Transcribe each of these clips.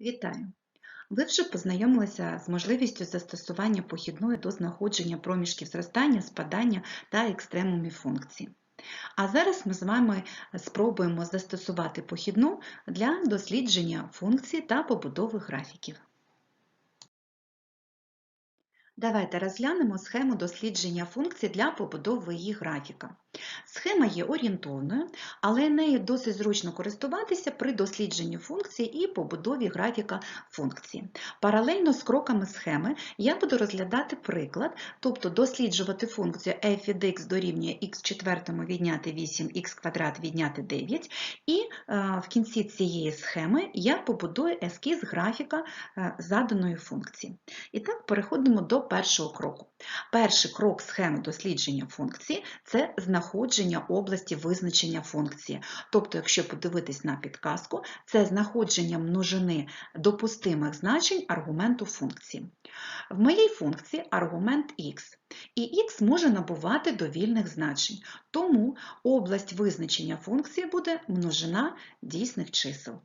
Вітаю! Ви вже познайомилися з можливістю застосування похідної до знаходження проміжків зростання, спадання та екстремумів функцій. А зараз ми з вами спробуємо застосувати похідну для дослідження функцій та побудови графіків. Давайте розглянемо схему дослідження функцій для побудови її графіка. Схема є орієнтовною, але нею досить зручно користуватися при дослідженні функції і побудові графіка функції. Паралельно з кроками схеми я буду розглядати приклад, тобто досліджувати функцію f від x дорівнює x четвертому відняти 8х квадрат відняти 9, і е, в кінці цієї схеми я побудую ескіз графіка е, заданої функції. І так, переходимо до першого кроку. Перший крок схеми дослідження функції це знаходження області визначення функції. Тобто, якщо подивитись на підказку, це знаходження множини допустимих значень аргументу функції. В моїй функції аргумент x, і x може набувати довільних значень, тому область визначення функції буде множина дійсних чисел.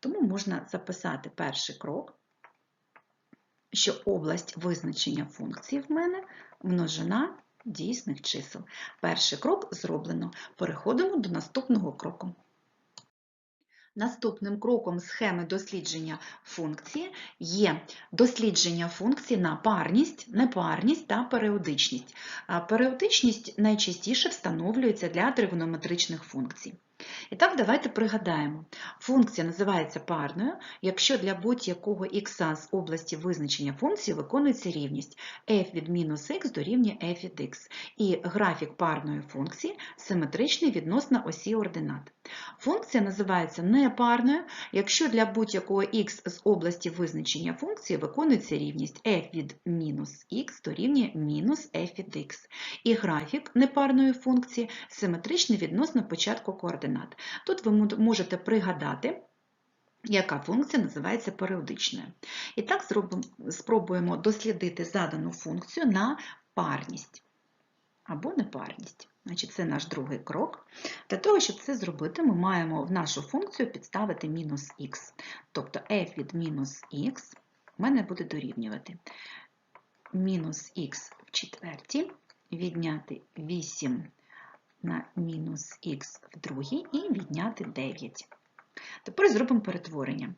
Тому можна записати перший крок що область визначення функції в мене множина дійсних чисел. Перший крок зроблено. Переходимо до наступного кроку. Наступним кроком схеми дослідження функції є дослідження функції на парність, непарність та періодичність. Періодичність найчастіше встановлюється для тригонометричних функцій. І так, давайте пригадаємо. Функція називається парною, якщо для будь-якого х з області визначення функції виконується рівність f від мінус х дорівнює f від x. І графік парної функції симетричний відносно осі ординат. Функція називається непарною, якщо для будь-якого х з області визначення функції виконується рівність f від мінус х дорівнює мінус f від x. І графік непарної функції симетричний відносно початку координат. Тут ви можете пригадати, яка функція називається періодичною. І так спробуємо дослідити задану функцію на парність або непарність. Значить, Це наш другий крок. Для того, щоб це зробити, ми маємо в нашу функцію підставити мінус х. Тобто f від мінус х в мене буде дорівнювати мінус х в четвертій, відняти 8 на мінус х в другій і відняти 9. Тепер зробимо перетворення.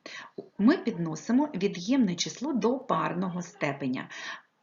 Ми підносимо від'ємне число до парного степеня.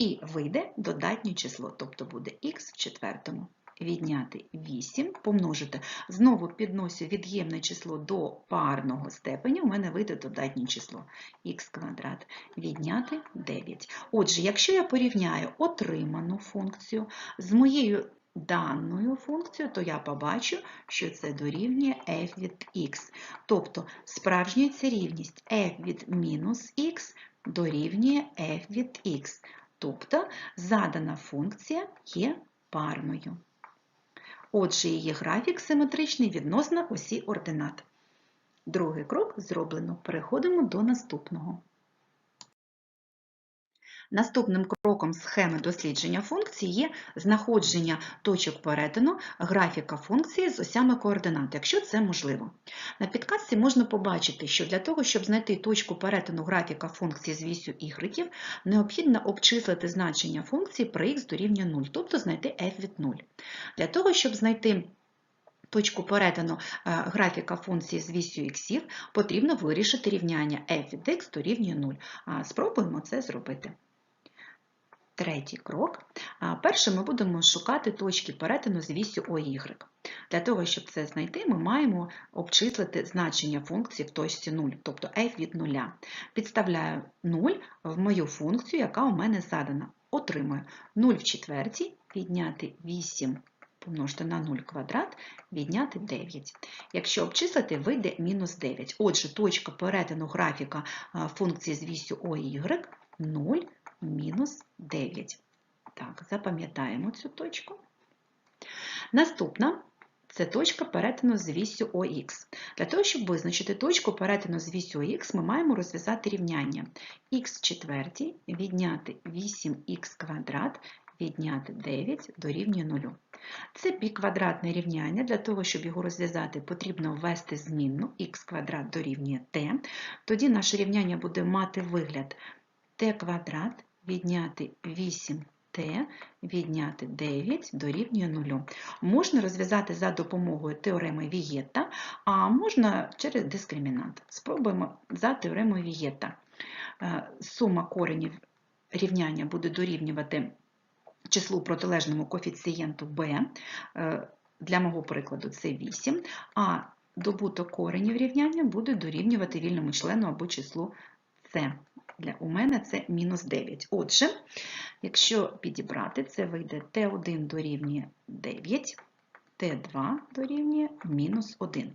І вийде додатнє число, тобто буде х в четвертому. Відняти 8, помножити. Знову підносю від'ємне число до парного степеня, у мене вийде додатнє число х квадрат, відняти 9. Отже, якщо я порівняю отриману функцію з моєю даною функцією, то я побачу, що це дорівнює f від x. Тобто справжнюється рівність f від мінус х дорівнює f від x. Тобто задана функція є парною. Отже, її графік симетричний відносно осі ординат. Другий крок зроблено. Переходимо до наступного. Наступним кроком схеми дослідження функції є знаходження точок перетину графіка функції з осями координат, якщо це можливо. На підказці можна побачити, що для того, щоб знайти точку перетину графіка функції з вісю y, необхідно обчислити значення функції при х дорівнює 0, тобто знайти f від 0. Для того, щоб знайти Точку перетину е, графіка функції з вісю х потрібно вирішити рівняння f від x дорівнює 0. Спробуємо це зробити. Третій крок. Перше ми будемо шукати точки перетину з вісю OY. Для того, щоб це знайти, ми маємо обчислити значення функції в точці 0, тобто f від 0. Підставляю 0 в мою функцію, яка у мене задана. Отримую 0 в четвертій, відняти 8 помножити на 0 квадрат, відняти 9. Якщо обчислити, вийде мінус 9. Отже, точка перетину графіка функції з вісю OY 0 мінус 9. Так, запам'ятаємо цю точку. Наступна це точка перетину з вісю ОХ. Для того, щоб визначити точку перетину з вісю ОХ, ми маємо розв'язати рівняння х четвертій відняти 8х квадрат відняти 9 дорівнює 0. Це пі-квадратне рівняння. Для того, щоб його розв'язати, потрібно ввести змінну х квадрат дорівнює t. Тоді наше рівняння буде мати вигляд t квадрат відняти 8t відняти 9 дорівнює 0. Можна розв'язати за допомогою теореми Вієта, а можна через дискримінант. Спробуємо за теоремою Вієта. Е, Сума коренів рівняння буде дорівнювати числу протилежному коефіцієнту b. Е, Для мого прикладу це 8, а добуток коренів рівняння буде дорівнювати вільному члену або числу c. Для, у мене це мінус 9. Отже, якщо підібрати, це вийде t1 дорівнює 9, t2 дорівнює мінус 1.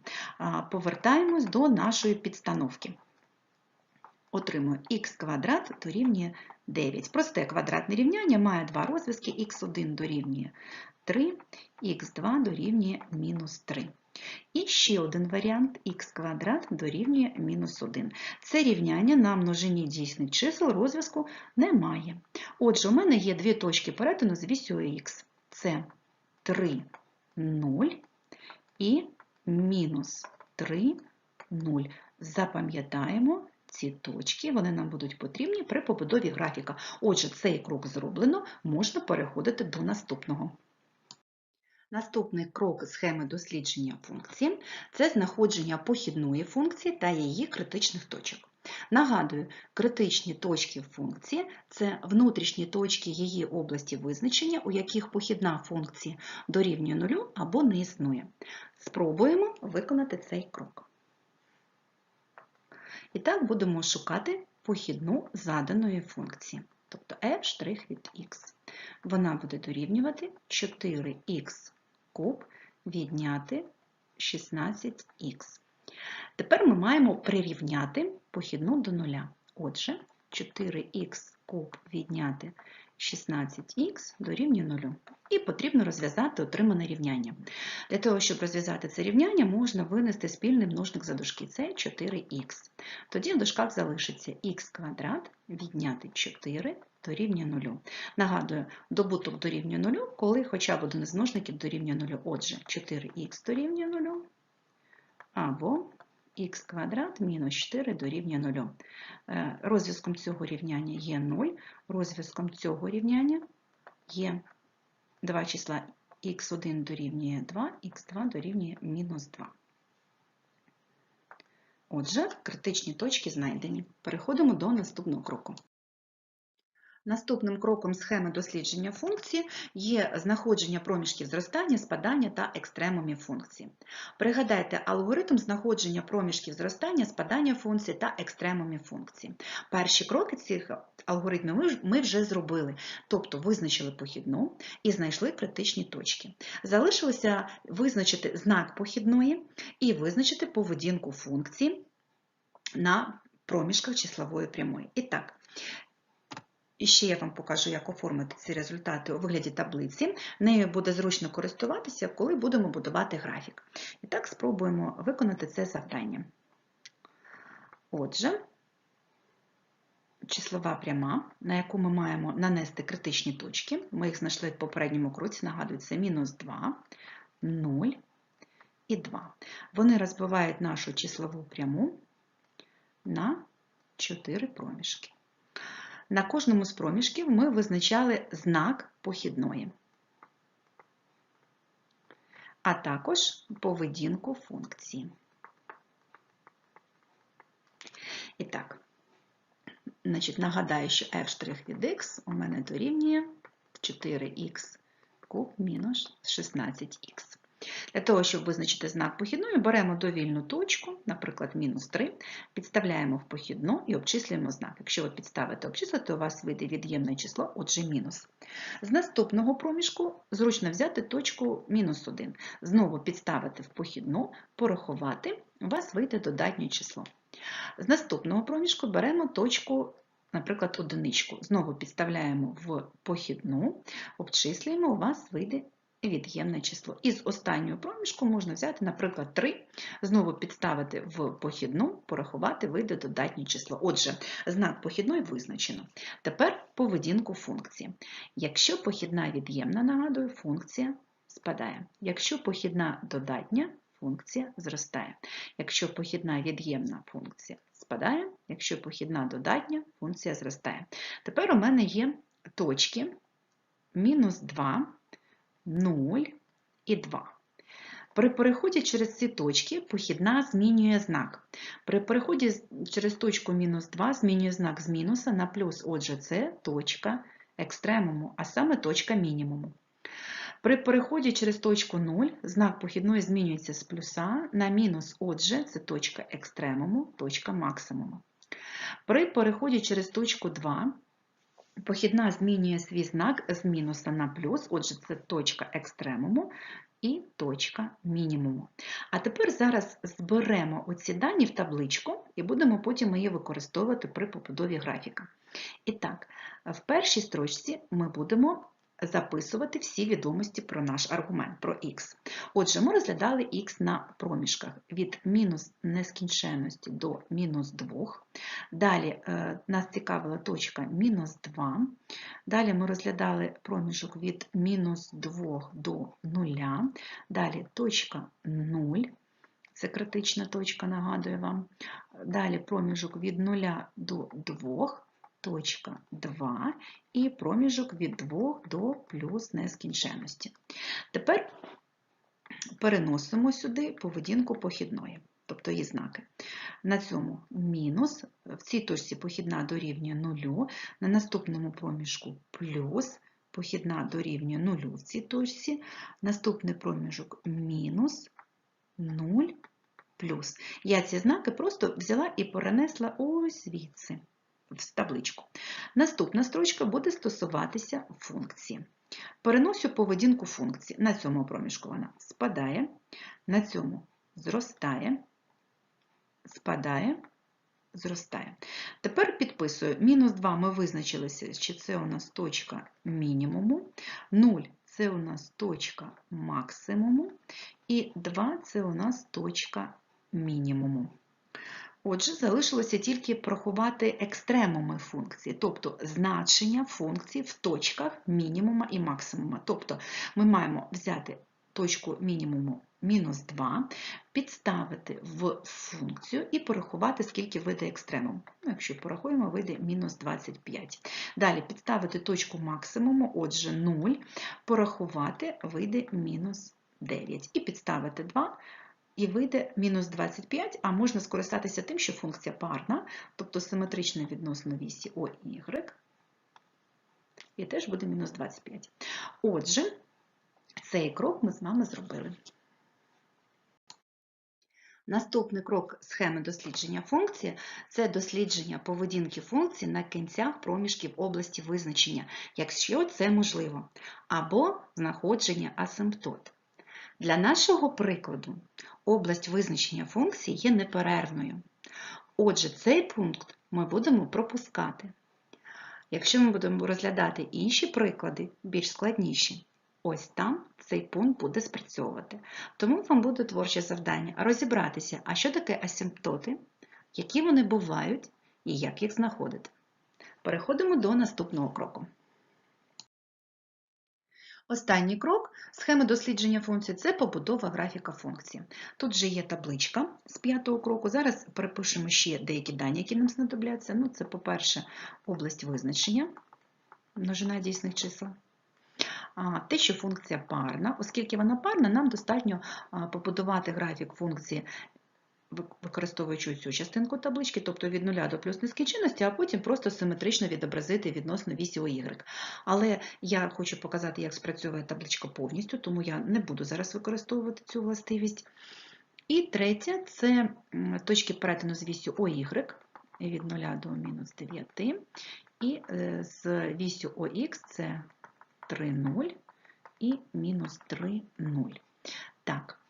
Повертаємось до нашої підстановки. Отримую х квадрат дорівнює 9. Просте квадратне рівняння має два розв'язки, х1 дорівнює 3, х2 дорівнює мінус 3. І ще один варіант х квадрат дорівнює мінус 1. Це рівняння на множині дійсних чисел розв'язку немає. Отже, у мене є дві точки перетину з вісю х. Це 3, 0 і мінус 3, 0. Запам'ятаємо ці точки, вони нам будуть потрібні при побудові графіка. Отже, цей крок зроблено, можна переходити до наступного. Наступний крок схеми дослідження функції це знаходження похідної функції та її критичних точок. Нагадую, критичні точки функції це внутрішні точки її області визначення, у яких похідна функція дорівнює нулю або не існує. Спробуємо виконати цей крок. І так будемо шукати похідну заданої функції, тобто f' від x. Вона буде дорівнювати 4х куб відняти 16х. Тепер ми маємо прирівняти похідну до нуля. Отже, 4х куб відняти 16х дорівнює 0. І потрібно розв'язати отримане рівняння. Для того, щоб розв'язати це рівняння, можна винести спільний множник за дужки. Це 4х. Тоді в дужках залишиться х квадрат відняти 4 дорівнює 0. Нагадую, добуток дорівнює 0, коли хоча б один із множників дорівнює 0. Отже, 4х дорівнює 0 або х квадрат мінус 4 дорівнює 0. Е, розв'язком цього рівняння є 0, розв'язком цього рівняння є два числа х1 дорівнює 2, х2 дорівнює мінус 2. Отже, критичні точки знайдені. Переходимо до наступного кроку. Наступним кроком схеми дослідження функції є знаходження проміжків зростання, спадання та екстремумів функції. Пригадайте алгоритм знаходження проміжків зростання, спадання функції та екстремумів функції. Перші кроки цих алгоритмів ми вже зробили, тобто визначили похідну і знайшли критичні точки. Залишилося визначити знак похідної і визначити поведінку функції на проміжках числової прямої. І так, і ще я вам покажу, як оформити ці результати у вигляді таблиці. Нею буде зручно користуватися, коли будемо будувати графік. І так, спробуємо виконати це завдання. Отже, числова пряма, на яку ми маємо нанести критичні точки. Ми їх знайшли в попередньому круці, нагадую, це мінус 2, 0 і 2. Вони розбивають нашу числову пряму на 4 проміжки. На кожному з проміжків ми визначали знак похідної, а також поведінку функції. І так, значить, нагадаю, що f' від x у мене дорівнює 4х куб мінус 16х. Для того, щоб визначити знак похідної, беремо довільну точку, наприклад, мінус 3, підставляємо в похідну і обчислюємо знак. Якщо ви підставите обчислити, у вас вийде від'ємне число, отже, мінус. З наступного проміжку зручно взяти точку мінус 1. Знову підставити в похідну, порахувати, у вас вийде додатнє число. З наступного проміжку беремо точку. Наприклад, одиничку. Знову підставляємо в похідну, обчислюємо, у вас вийде від'ємне число. Із останнього проміжку можна взяти, наприклад, 3, знову підставити в похідну, порахувати, вийде додатнє число. Отже, знак похідної визначено. Тепер поведінку функції. Якщо похідна від'ємна, нагадую, функція спадає. Якщо похідна додатня, функція зростає. Якщо похідна від'ємна функція спадає, якщо похідна додатня, функція зростає. Тепер у мене є точки мінус 2, 0 і 2. При переході через ці точки похідна змінює знак. При переході через точку мінус 2 змінює знак з мінуса на плюс, отже, це точка екстремуму, а саме точка мінімуму. При переході через точку 0 знак похідної змінюється з плюса на мінус, отже, це точка екстремуму, точка максимуму. При переході через точку 2 похідна змінює свій знак з мінуса на плюс, отже, це точка екстремуму і точка мінімуму. А тепер зараз зберемо оці дані в табличку і будемо потім її використовувати при побудові графіка. І так, в першій строчці ми будемо записувати всі відомості про наш аргумент, про х. Отже, ми розглядали х на проміжках від мінус нескінченності до мінус 2. Далі е, нас цікавила точка мінус 2. Далі ми розглядали проміжок від мінус 2 до 0. Далі точка 0. Це критична точка, нагадую вам. Далі проміжок від 0 до 2 точка 2 і проміжок від 2 до плюс нескінченності. Тепер переносимо сюди поведінку похідної, тобто її знаки. На цьому мінус, в цій точці похідна дорівнює 0, на наступному проміжку плюс, похідна дорівнює 0 в цій точці, наступний проміжок мінус 0 плюс. Я ці знаки просто взяла і перенесла ось звідси в табличку. Наступна строчка буде стосуватися функції. Переносю поведінку функції. На цьому проміжку вона спадає, на цьому зростає, спадає, зростає. Тепер підписую, мінус 2 ми визначилися, чи це у нас точка мінімуму, 0 це у нас точка максимуму, і 2 це у нас точка мінімуму. Отже, залишилося тільки порахувати екстремуми функції, тобто значення функції в точках мінімума і максимума. Тобто ми маємо взяти точку мінімуму мінус 2, підставити в функцію і порахувати, скільки вийде екстремум. Ну, Якщо порахуємо, вийде мінус 25. Далі підставити точку максимуму, отже, 0, порахувати, вийде мінус 9. І підставити 2 і вийде мінус 25, а можна скористатися тим, що функція парна, тобто симетрична відносно вісі OY, і теж буде мінус 25. Отже, цей крок ми з вами зробили. Наступний крок схеми дослідження функції це дослідження поведінки функції на кінцях проміжків області визначення, якщо це можливо, або знаходження асимптот. Для нашого прикладу область визначення функції є неперервною. Отже, цей пункт ми будемо пропускати. Якщо ми будемо розглядати інші приклади, більш складніші, ось там цей пункт буде спрацьовувати. Тому вам буде творче завдання розібратися, а що таке асимптоти, які вони бувають і як їх знаходити. Переходимо до наступного кроку. Останній крок схеми дослідження функцій це побудова графіка функції. Тут же є табличка з п'ятого кроку. Зараз перепишемо ще деякі дані, які нам знадобляться. Ну, Це, по-перше, область визначення, множина дійсних чисел. Те, що функція парна, оскільки вона парна, нам достатньо побудувати графік функції використовуючи цю частинку таблички, тобто від 0 до плюс нескінченності, а потім просто симетрично відобразити відносно вісі Y. Але я хочу показати, як спрацьовує табличка повністю, тому я не буду зараз використовувати цю властивість. І третє це точки перетину з вісю OY від 0 до мінус 9. І е, з вісю ОХ це 3, 0 і мінус 3, 0. Так,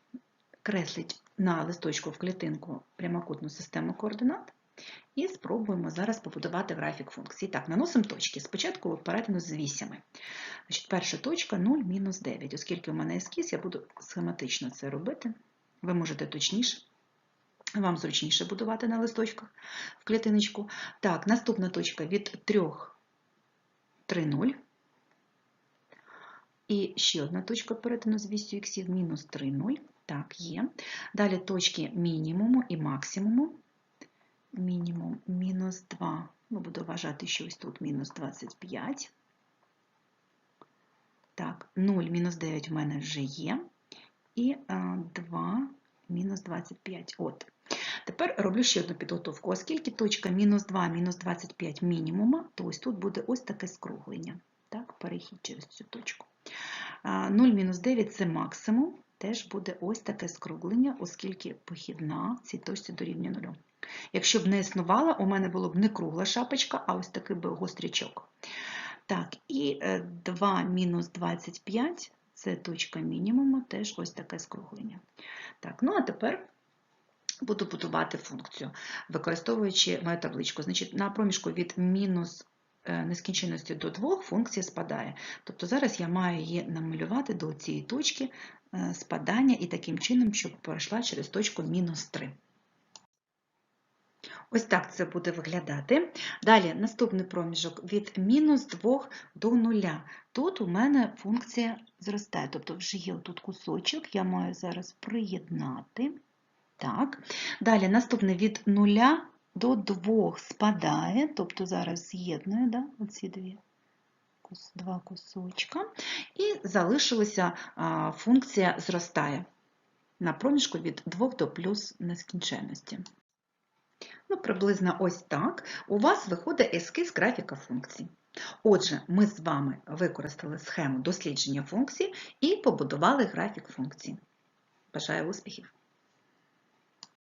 креслить на листочку в клітинку прямокутну систему координат І спробуємо зараз побудувати графік функції. Так, наносимо точки. Спочатку перетину з вісями. Перша точка 0, мінус 9. Оскільки у мене ескіз, я буду схематично це робити. Ви можете точніше. Вам зручніше будувати на листочках в клітиночку. Так, наступна точка від 3, 3, 0. І ще одна точка перетину з вісю х, мінус 3, 0. Так, є. Далі точки мінімуму і максимуму. Мінімум мінус 2. Ну, буду вважати, що ось тут мінус 25. Так, 0 мінус 9 в мене вже є. І 2 мінус 25. От. Тепер роблю ще одну підготовку. Оскільки точка мінус 2, мінус 25 мінімума, то ось тут буде ось таке скруглення. Так, перехід через цю точку. 0 мінус 9 це максимум, теж буде ось таке скруглення, оскільки похідна цій точці дорівнює 0. Якщо б не існувала, у мене було б не кругла шапочка, а ось такий би гострячок. Так, і 2 мінус 25 це точка мінімуму, теж ось таке скруглення. Так, ну а тепер буду будувати функцію, використовуючи мою табличку. Значить, на проміжку від мінус нескінченності до 2 функція спадає. Тобто зараз я маю її намалювати до цієї точки спадання і таким чином, щоб пройшла через точку мінус 3. Ось так це буде виглядати. Далі наступний проміжок від мінус 2 до 0. Тут у мене функція зростає, тобто вже є тут кусочок, я маю зараз приєднати. Так. Далі наступний від 0 до 2 спадає, тобто зараз з'єдную да, оці дві. Два кусочка, і залишилася функція зростає на проміжку від 2 до плюс нескінченності. Ну, приблизно ось так у вас виходить ескіз графіка функцій. Отже, ми з вами використали схему дослідження функцій і побудували графік функцій. Бажаю успіхів!